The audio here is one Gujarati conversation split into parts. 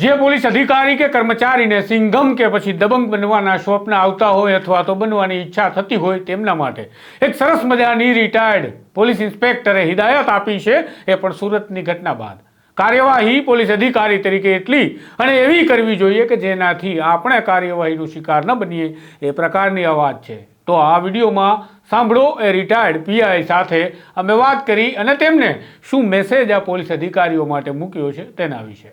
જે પોલીસ અધિકારી કે કર્મચારીને સિંઘમ કે પછી દબંગ બનવાના સ્વપ્ન આવતા હોય અથવા તો બનવાની ઈચ્છા થતી હોય તેમના માટે એક સરસ મજાની રિટાયર્ડ પોલીસ ઇન્સ્પેક્ટરે હિદાયત આપી છે એ પણ સુરતની ઘટના બાદ. કાર્યવાહી પોલીસ અધિકારી તરીકે એટલી અને એવી કરવી જોઈએ કે જેનાથી આપણે કાર્યવાહીનો શિકાર ન બનીએ એ પ્રકારની અવાજ છે. તો આ વિડીયોમાં સાંભળો એ રિટાયર્ડ પીઆઈ સાથે અમે વાત કરી અને તેમને શું મેસેજ આ પોલીસ અધિકારીઓ માટે મૂક્યો છે તેના વિશે.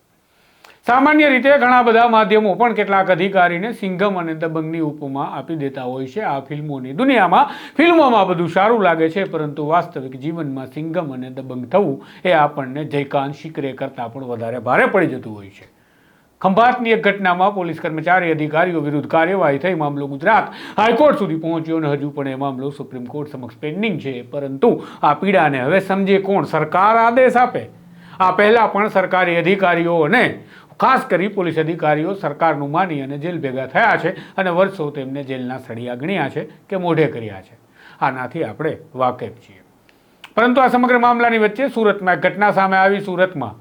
સામાન્ય રીતે ઘણા બધા માધ્યમો પણ કેટલાક અધિકારીને સિંઘમ અને દબંગની ઉપમા આપી દેતા હોય છે. આ ફિલ્મોની દુનિયામાં ફિલ્મોમાં બધું સારું લાગે છે, પરંતુ વાસ્તવિક જીવનમાં સિંઘમ અને દબંગ થવું એ આપણને જયકાંત શિકરે કરતાં પણ વધારે ભારે પડી જતું હોય છે. ખંભાતની એક ઘટનામાં પોલીસ કર્મચારી, અધિકારીઓ વિરુદ્ધ કાર્યવાહી થઈ મામલો ગુજરાત હાઈકોર્ટ સુધી પહોંચ્યો અને હજુ પણ એ મામલો સુપ્રીમ કોર્ટ સમક્ષ પેન્ડિંગ છે. પરંતુ આ પીડાને હવે સમજે કોણ? સરકાર આદેશ આપે. આ પહેલા પણ સરકારી અધિકારીઓ અને ખાસ કરી પોલીસ અધિકારીઓ સરકારનું માની અને જેલ ભેગા થયા છે અને વર્ષો તેમને જેલના સળિયા ગણ્યા છે કે મોઢે કર્યા છે. આનાથી આપણે વાકેફ છીએ. પરંતુ આ સમગ્ર મામલાની વચ્ચે સુરતમાં એક ઘટના સામે આવી સુરતમાં,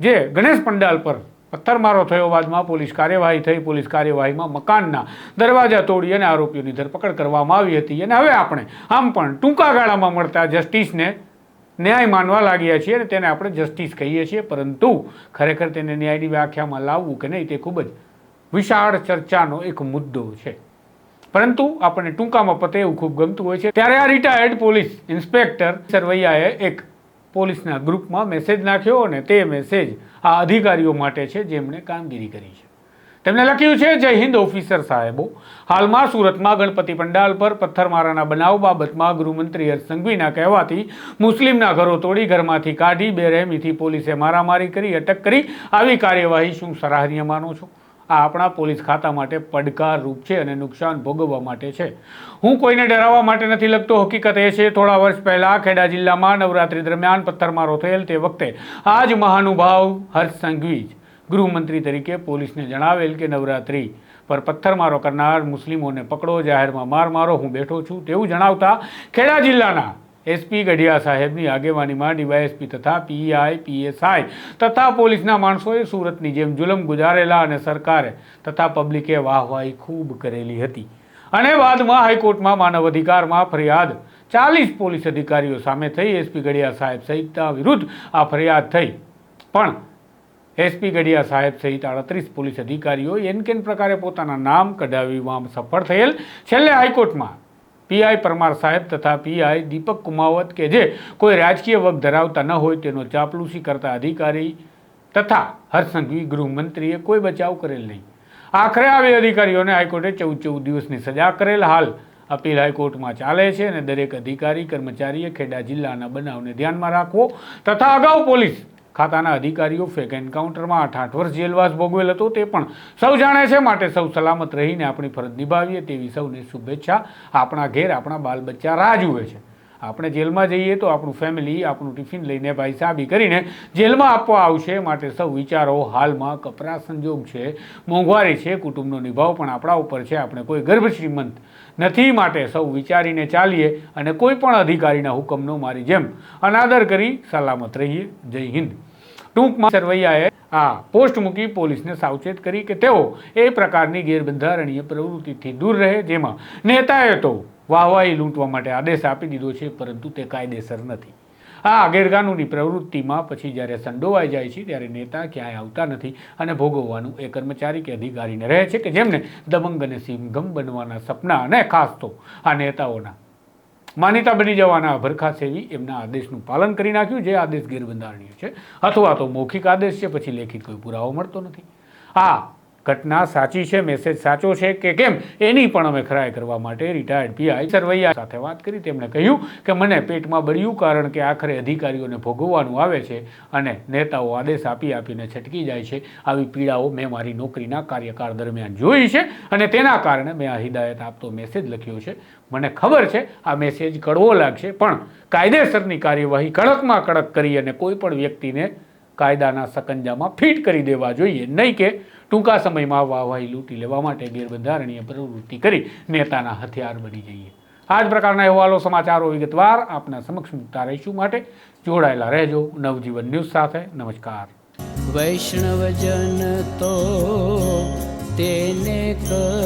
જે ગણેશ પંડાલ પર પથ્થરમારો થયો બાદમાં પોલીસ કાર્યવાહી થઈ. પોલીસ કાર્યવાહીમાં મકાનના દરવાજા તોડી અને આરોપીઓની ધરપકડ કરવામાં આવી હતી. અને હવે આપણે આમ પણ ટૂંકા ગાળામાં મળતા જસ્ટિસને ન્યાય માનવા લાગ્યા છીએ અને તેને આપણે જસ્ટિસ કહીએ છીએ. પરંતુ ખરેખર તેને ન્યાયની વ્યાખ્યામાં લાવવું કે નહીં તે ખૂબ જ વિશાળ ચર્ચાનો એક મુદ્દો છે. પરંતુ આપણને ટૂંકામાં પતે એવું ખૂબ ગમતું હોય છે. ત્યારે આ રિટાયર્ડ પોલીસ ઇન્સ્પેક્ટર સરવૈયાએ એક પોલીસના ગ્રુપમાં મેસેજ નાખ્યો અને તે મેસેજ આ અધિકારીઓ માટે છે જેમણે કામગીરી કરી છે. તેમણે લખ્યું છે, જય હિન્દ ઓફિસર સાહેબો. હાલમાં સુરતમાં ગણપતિ પંડાલ પર પથ્થરમારાના બનાવ બાબતમાં ગૃહમંત્રી હર્ષ સંઘવીના કહેવાથી મુસ્લિમના ઘરો તોડી ઘરમાંથી કાઢી બેરહેમીથી પોલીસે મારામારી કરી, અટક કરી. આવી કાર્યવાહી શું સરાહનીય માનો છો? આ આપણા પોલીસ ખાતા માટે પડકારરૂપ છે અને નુકસાન ભોગવવા માટે છે. હું કોઈને ડરાવવા માટે નથી લખતો હકીકત એ છે, થોડા વર્ષ પહેલાં ખેડા જિલ્લામાં નવરાત્રી દરમિયાન પથ્થરમારો થયેલ તે વખતે આ જ મહાનુભાવ હર્ષ સંઘવી ગૃહમંત્રી તરીકે પોલીસને જણાવેલ કે નવરાત્રી પર પથ્થરમારો કરનાર મુસ્લિમોને પકડો, જાહેરમાં માર મારો હું બેઠો છું તેવું જણાવતા ખેડા જિલ્લાના એસપી ગઢિયા સાહેબની આગેવાનીમાં ડીવાયએસપી તથા પીઆઈ, પીએસઆઈ તથા પોલીસના માણસોએ સુરતની જેમ જુલમ ગુજારેલા અને સરકારે તથા પબ્લિકે વાહવાહી ખૂબ કરેલી હતી. અને બાદમાં હાઈકોર્ટમાં માનવ અધિકારમાં ફરિયાદ ચાલીસ પોલીસ અધિકારીઓ સામે થઈ. એસપી ગઢિયા સાહેબ સહિતના વિરુદ્ધ આ ફરિયાદ થઈ. પણ એસપી ગઢિયા સાહેબ સહિત આડત્રીસ પોલીસ અધિકારીઓ એન કેન પ્રકારે પોતાના નામ કઢાવવામાં સફળ થયેલ છેલ્લે હાઈકોર્ટમાં પીઆઈ પરમાર સાહેબ તથા પીઆઈ દીપક કુમાવત કે જે કોઈ રાજકીય વગ ધરાવતા ન હોય તેનો ચાપલુસી કરતા અધિકારી તથા હરસંઘવી ગૃહમંત્રીએ કોઈ બચાવ કરેલ નહીં. આખરે આવી અધિકારીઓને હાઈકોર્ટે ચૌદ ચૌદ દિવસની સજા કરેલ. હાલ અપીલ હાઈકોર્ટમાં ચાલે છે અને દરેક અધિકારી, કર્મચારીએ ખેડા જિલ્લાના બનાવને ધ્યાનમાં રાખવો તથા અગાઉ પોલીસ ખાતાના અધિકારીઓ ફેક એન્કાઉન્ટરમાં આઠ આઠ વર્ષ જેલવાસ ભોગવેલ હતો તે પણ સૌ જાણે છે, માટે સૌ સલામત રહીને આપણી ફરજ નિભાવીએ તેવી સૌને શુભેચ્છા. આપણા ઘેર આપણા બાલ બચ્ચા રાહ જુએ છે. આપણે જેલમાં જઈએ તો આપણું ફેમિલી આપણું ટિફિન લઈને ભાઈ સાબી કરીને જેલમાં આપવા આવશે માટે સૌ વિચારો હાલમાં કપરા સંજોગ છે, મોંઘવારી છે, કુટુંબનો નિભાવ પણ આપણા ઉપર છે. આપણે કોઈ ગર્ભ શ્રીમંત નથી માટે સૌ વિચારીને ચાલીએ અને કોઈ પણ અધિકારીના હુકમનો મારી જેમ અનાદર કરી સલામત રહીએ. જય હિન્દ. ટૂંકમાં સરવૈયાએ આ પોસ્ટ મૂકી પોલીસને સાવચેત કરી કે તેઓ એ પ્રકારની ગેરબંધારણીય પ્રવૃત્તિથી દૂર રહે, જેમાં નેતાએ તો વાહવાહી લૂંટવા માટે આદેશ આપી દીધો છે, પરંતુ તે કાયદેસર નથી. આ ગેરકાનૂની પ્રવૃત્તિમાં પછી જ્યારે સંડોવાઈ જાય છે, ત્યારે નેતા ક્યાંય આવતા નથી અને ભોગવવાનું એ કર્મચારી કે અધિકારીને રહે છે કે જેમને દબંગ અને સીમઘમ બનવાના સપના અને ખાસ તો આ નેતાઓના માન્યતા બની જવાના ભરખા સેવી એમના આદેશનું પાલન કરી નાખ્યું જે આદેશ ગેરબંધારણીય છે. અથવા તો મૌખિક આદેશ છે, પછી લેખિત કોઈ પુરાવો મળતો નથી. આ ઘટના સાચી છે મેસેજ સાચો છે કે કેમ? એની પણ અમે ખરાઈ કરવા માટે રિટાયર્ડ પીઆઈ સરવૈયા સાથે વાત કરી. તેમણે કહ્યું કે મને પેટમાં બળ્યું કારણ કે આખરે અધિકારીઓને ભોગવવાનું આવે છે અને નેતાઓ આદેશ આપી આપીને છટકી જાય છે. આવી પીડાઓ મેં મારી નોકરીના કાર્યકાળ દરમિયાન જોઈ છે અને તેના કારણે મેં આ હિદાયત આપતો મેસેજ લખ્યો છે. મને ખબર છે, આ મેસેજ કડવો લાગશે, પણ કાયદેસરની કાર્યવાહી કડકમાં કડક કરી અને કોઈ પણ વ્યક્તિને કાયદાના સકંજામાં ફિટ કરી દેવા જોઈએ. નહીં કે ટૂંકા સમયમાં વાહવાહી લૂંટી લેવા માટે ગેરબંધારણીય પ્રવૃત્તિ કરી નેતાના હથિયાર બની જઈએ. આ જ પ્રકારના અહેવાલો સમાચારો વિગતવાર આપના સમક્ષ મૂકતા રહીશું. માટે જોડાયેલા રહેજો નવજીવન ન્યૂઝ સાથે. નમસ્કાર. વૈષ્ણવજન તો તેને જે